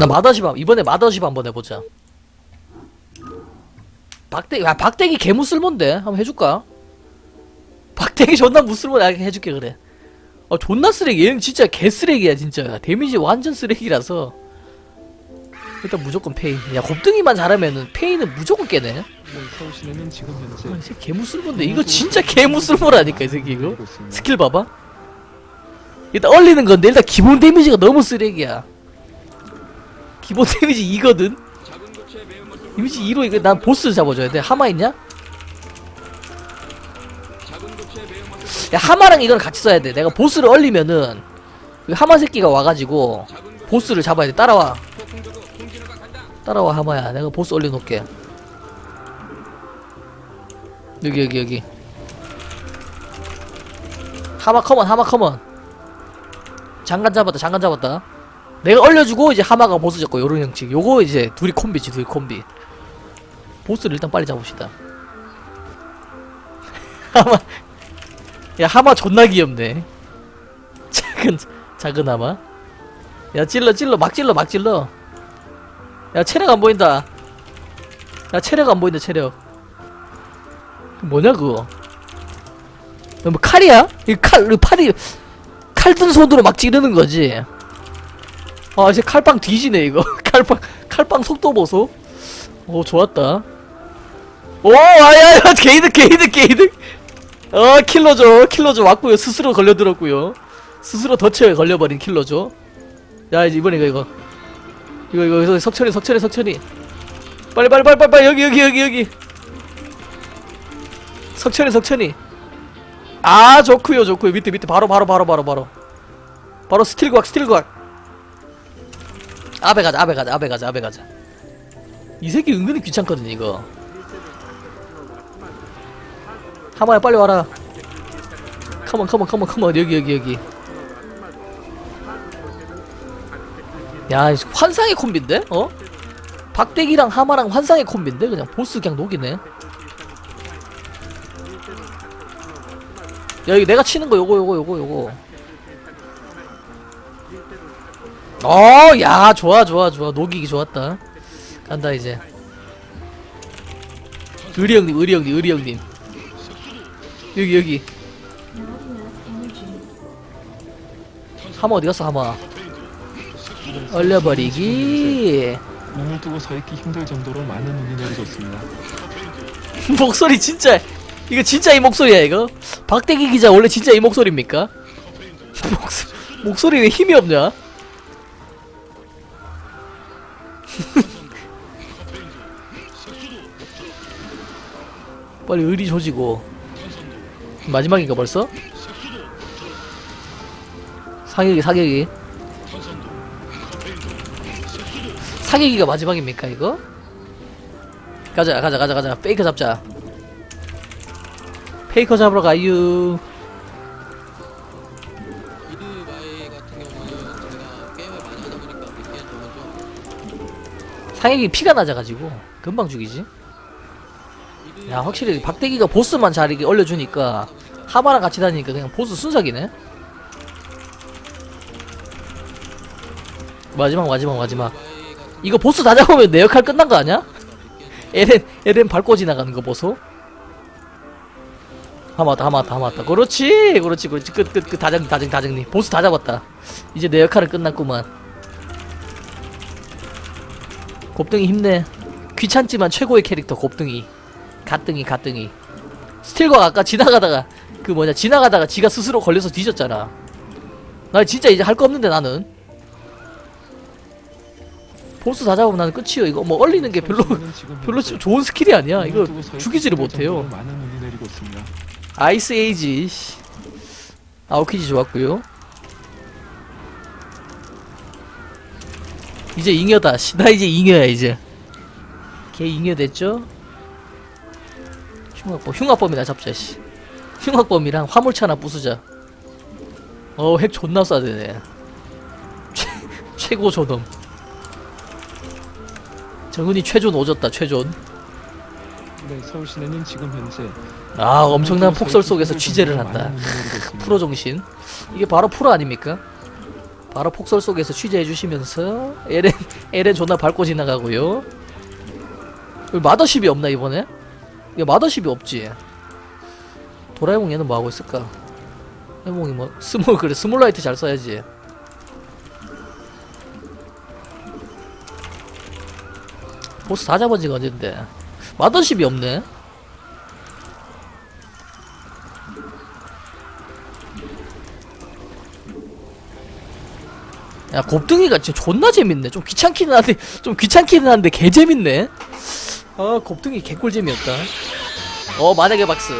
나 마더십 한 이번에 마더십 한번 해보자. 박대기 아 박대기 개무 쓸몬데 한번 해줄까? 박대기 존나 무쓸모야 해줄게 그래. 어 존나 쓰레기 얘는 진짜 개 쓰레기야 진짜 데미지 완전 쓰레기라서 일단 무조건 페인. 야 곱등이만 잘하면은 페인은 무조건 깨네. 아, 이 새끼 개무쓸모인데 이거 진짜 개무쓸모라니까 이 새끼 이거. 스킬 봐봐. 일단 얼리는 건데 일단 기본 데미지가 너무 쓰레기야. 기본 데미지 2거든. 데미지 2로 이거 난 보스 잡아줘야 돼. 하마 있냐? 야 하마랑 이걸 같이 써야 돼. 내가 보스를 얼리면은 그 하마 새끼가 와가지고 보스를 잡아야 돼. 따라와. 따라와 하마야. 내가 보스 얼려놓을게. 여기 여기 여기. 하마 커먼 하마 커먼 장관 잡았다 장관 잡았다 내가 얼려주고 이제 하마가 보스 잡고 요런 형식. 요거 이제 둘이 콤비지 둘이 콤비. 보스를 일단 빨리 잡읍시다. 하마 야 하마 존나 귀엽네. 작은 작은 하마. 야 찔러 찔러 막 찔러 막 찔러. 야 체력 안 보인다. 야 체력 안 보인다 체력. 뭐냐 그거? 야, 뭐 칼이야? 이 칼, 이 팔이 칼든 손으로 막 찌르는 거지. 아, 이제 칼빵 뒤지네 이거. 칼빵 칼빵 속도 보소. 오, 좋았다. 오, 아야야, 게이드 게이드 게이드. 어, 킬러죠, 킬러죠. 왔고요. 스스로 걸려들었고요. 스스로 덫에 걸려버린 킬러죠. 야, 이제 이번에 이거 이거 이거 이거, 이거 석철이 석철이 석철이. 빨리 빨리 빨리 빨리 여기 여기 여기 여기. 석천이 석천이 아 좋구요 좋구요 밑에 밑에 바로 바로 바로 바로 바로 바로 스틸 곽 스틸 곽 아베 가자 아베 가자 아베 가자 아베 가자. 이 새끼 은근히 귀찮거든 이거. 하마야 빨리 와라. 컴온 컴온 컴온 컴온. 여기 여기 여기. 야 환상의 콤비인데? 어? 박대기랑 하마랑 환상의 콤비인데? 그냥 보스 그냥 녹이네. 야 이거 내가 치는 거 요거 요거 요거 요거 어 야 좋아 좋아 좋아. 녹이기 좋았다. 간다 이제. 의리 형님 의리 형님 의리 형님. 여기 여기. 하마 어디 갔어 하마 얼려버리기. 눈을 뜨고 서 있기 힘들 정도로 많은 눈이 내려졌습니다. 목소리 진짜 이거 진짜 이 목소리야 이거? 박대기 기자 원래 진짜 이 목소리입니까? 목소, 목소리 왜 힘이 없냐? 빨리 의리 조지고. 마지막인가 벌써? 사격이 사격이. 사격이가 마지막입니까 이거? 가자 가자 가자 가자. 페이커 잡자. 페이커 잡으러 가유 좀 상혁이 피가 낮아가지고 금방 죽이지. 야 확실히 박대기가 보스만 잘 이렇게 올려주니까 하마랑 같이 다니니까 그냥 보스 순삭이네. 마지막 마지막 마지막. 이거 보스 다 잡으면 내 역할 끝난 거 아니야? 에렌 에렌 밟고 지나가는 거 보소. 하마다 하마다 하마다. 그렇지 그렇지 그렇지. 끝 끝 끝. 다정 다정 다정님 보스 다 잡았다. 이제 내 역할은 끝났구만 곱등이 힘내. 귀찮지만 최고의 캐릭터 곱등이. 가등이 가등이. 스틸과 아까 지나가다가 그 뭐냐 지나가다가 지가 스스로 걸려서 뒤졌잖아. 나 진짜 이제 할 거 없는데 나는. 보스 다 잡으면 나는 끝이요 이거. 뭐 얼리는 게 별로 별로 좋은 스킬이 아니야. 이거 죽이지를 못해요. 아이스 에이지 씨. 아웃키지 좋았고요 이제 잉여다 씨. 나 이제 잉여야 이제 걔 잉여 됐죠? 흉악범 흉악범이나 잡자 씨 흉악범이랑 화물차 하나 부수자 어 핵 존나 쏴대네 최, 최고 존엄 정은이 최존 오졌다 최존 네, 서울 시내는 지금 현재 아 엄청난 폭설 속에서 취재를 한다. 프로 정신 이게 바로 프로 아닙니까? 바로 폭설 속에서 취재해 주시면서 에렌 LN 존나 밟고 지나가고요. 마더십이 없나 이번에? 야 마더십이 없지. 도라에몽 얘는 뭐 하고 있을까? 해몽이 뭐 스몰 그래 스몰라이트 잘 써야지. 보스 다 잡은 지가 언젠데. 마더십이 없네 야 곱등이가 진짜 존나 재밌네. 좀 귀찮기는 한데 좀 귀찮기는 한데 개 재밌네. 아 곱등이 개꿀잼이었다. 어 만약에 박스.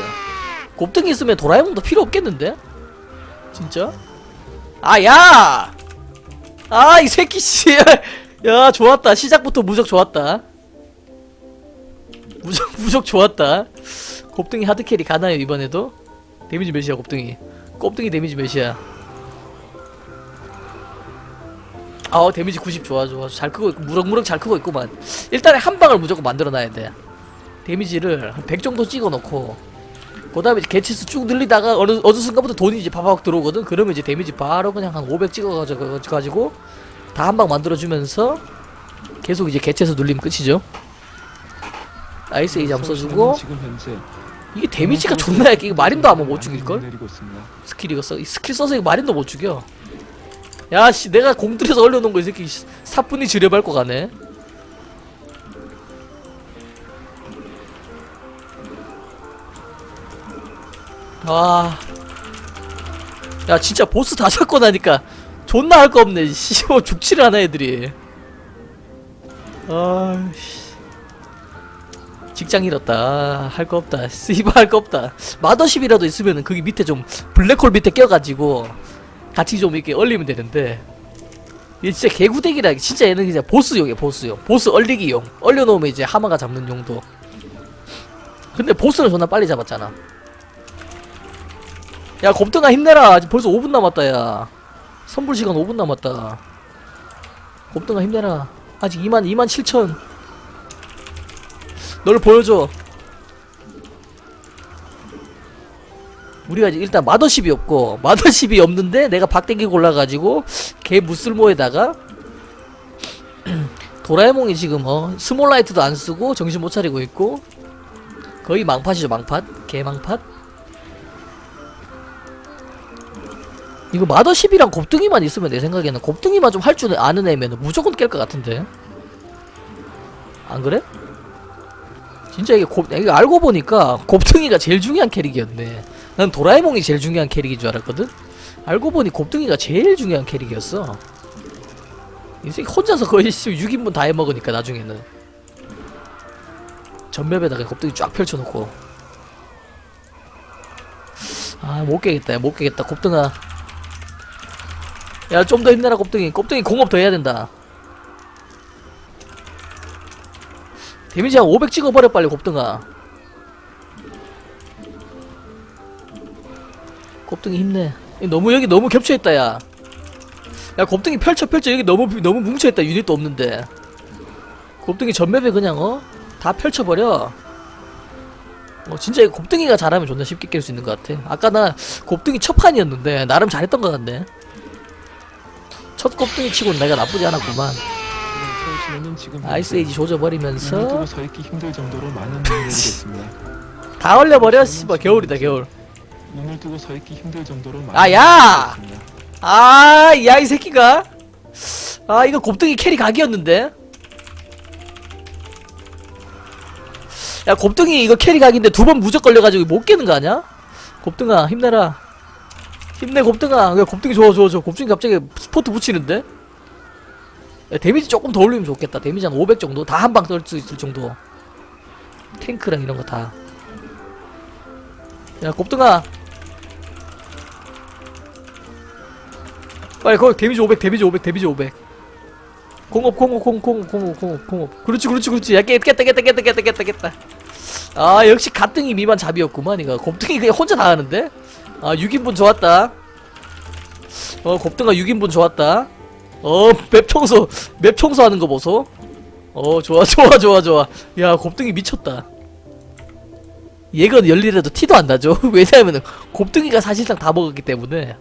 곱등이 있으면 도라에몽도 필요 없겠는데? 진짜? 아 야! 아 이 새끼 씨야 좋았다. 시작부터 무적 좋았다. 무적 무적 좋았다. 곱등이 하드캐리 가나요 이번에도? 데미지 몇이야 곱등이? 곱등이 데미지 몇이야 아 데미지 90 좋아 좋아. 잘 크고 있고 무럭무럭 잘 크고 있구만. 일단에 한 방을 무조건 만들어 놔야 돼. 데미지를 한 100 정도 찍어 놓고 그 다음에 개체수 쭉 늘리다가 어느, 어느 순간부터 돈이 이제 바박 들어오거든? 그러면 이제 데미지 바로 그냥 한 500 찍어 가지고 다 한 방 만들어 주면서 계속 이제 개체수 늘리면 끝이죠. 아이스 에이지 한번 써주고. 이게 데미지가 존나 약해. 이거 마린도 아마 못 죽일걸? 스킬 이거 써이 스킬 써서 이거 마린도 못 죽여 야씨 내가 공들여서 올려놓은 거이 새끼 씨, 사뿐히 지려밟고 가네. 아. 야 진짜 보스 다 잡고 나니까 존나 할 거 없네. 씨뭐 죽지를 않아 애들이. 아 씨. 직장 잃었다. 할 거 없다. 씨발 할거 없다. 마더십이라도 있으면은 거기 밑에 좀 블랙홀 밑에 껴가지고 같이 좀 이렇게 얼리면 되는데 얘 진짜 개구대기라 진짜 얘는 그냥 보스용이야 보스용. 보스 얼리기용. 얼려놓으면 이제 하마가 잡는 용도. 근데 보스는 존나 빨리 잡았잖아. 야 곱등아 힘내라. 아직 벌써 5분 남았다 야. 선불 시간 5분 남았다. 곱등아 힘내라. 아직 2만 2만 7천. 널 보여줘 우리가 일단 마더십이 없고 마더십이 없는데 내가 박대기 골라가지고 개 무쓸모에다가 도라에몽이 지금 어 스몰라이트도 안 쓰고 정신 못 차리고 있고 거의 망팟이죠 망팟 개 망팟 이거 마더십이랑 곱등이만 있으면 내 생각에는 곱등이만 좀 할 줄 아는 애면 무조건 깰 것 같은데 안 그래? 진짜 이게 곱, 이게 알고 보니까 곱등이가 제일 중요한 캐릭이었네. 난 도라에몽이 제일 중요한 캐릭인 줄 알았거든. 알고 보니 곱등이가 제일 중요한 캐릭이었어. 이 새끼 혼자서 거의 6인분 다 해먹으니까 나중에는. 전맵에다가 곱등이 쫙 펼쳐놓고. 아 못 깨겠다 못 깨겠다. 곱등아. 야 좀 더 힘내라 곱등이. 곱등이 공업 더 해야 된다. 데미지 한 500 찍어버려 빨리 곱등아 곱등이 힘내. 이 너무 여기 너무 겹쳐있다 야야 곱등이 펼쳐 펼쳐. 여기 너무 너무 뭉쳐있다. 유닛도 없는데. 곱등이 전맵에 그냥 어? 다 펼쳐버려. 어 진짜 이 곱등이가 잘하면 존나 쉽게 깰 수 있는 것 같아. 아까 나 곱등이 첫 판이었는데 나름 잘했던 것 같네. 첫 곱등이 치고는 내가 나쁘지 않았구만. 네, 서울시내는 지금 아이스 에이지 눈을 조져버리면서. 다 얼려버려 씨발. 겨울이다 겨울 눈을 뜨고 서 있기 힘들 정도로 많은 아, 눈이 야! 내리고 있습니다. 아, 야, 이 새끼가. 아, 이거 곱등이 캐리 각이었는데. 야, 곱등이 이거 캐리 각인데 두 번 무적 걸려가지고 못 깨는 거 아니야? 곱등아, 힘내라. 힘내, 곱등아. 야, 곱등이 좋아, 좋아, 좋아. 곱등이 갑자기 스포트 붙이는데? 야, 데미지 조금 더 올리면 좋겠다. 데미지 한 500 정도? 다 한방뜰수 있을 정도. 탱크랑 이런 거 다. 야, 곱등아. 빨리 거기 데미지 500 데미지 500 데미지 500 공업 공업 공업 공업 공업 공업 공업. 그렇지 그렇지 그렇지. 야 깼다 깼다 깼다 깼다 깼다 깼다 깼다. 아 역시 가등이 미만 잡이었구만 이거. 곱등이 그냥 혼자 다 하는데? 아 6인분 좋았다. 어 곱등아 6인분 좋았다. 어맵 청소 맵 청소하는 거 보소. 어 좋아 좋아 좋아 좋아. 야 곱등이 미쳤다. 얘건 열일해도 티도 안 나죠? 왜냐하면은 곱등이가 사실상 다 먹었기 때문에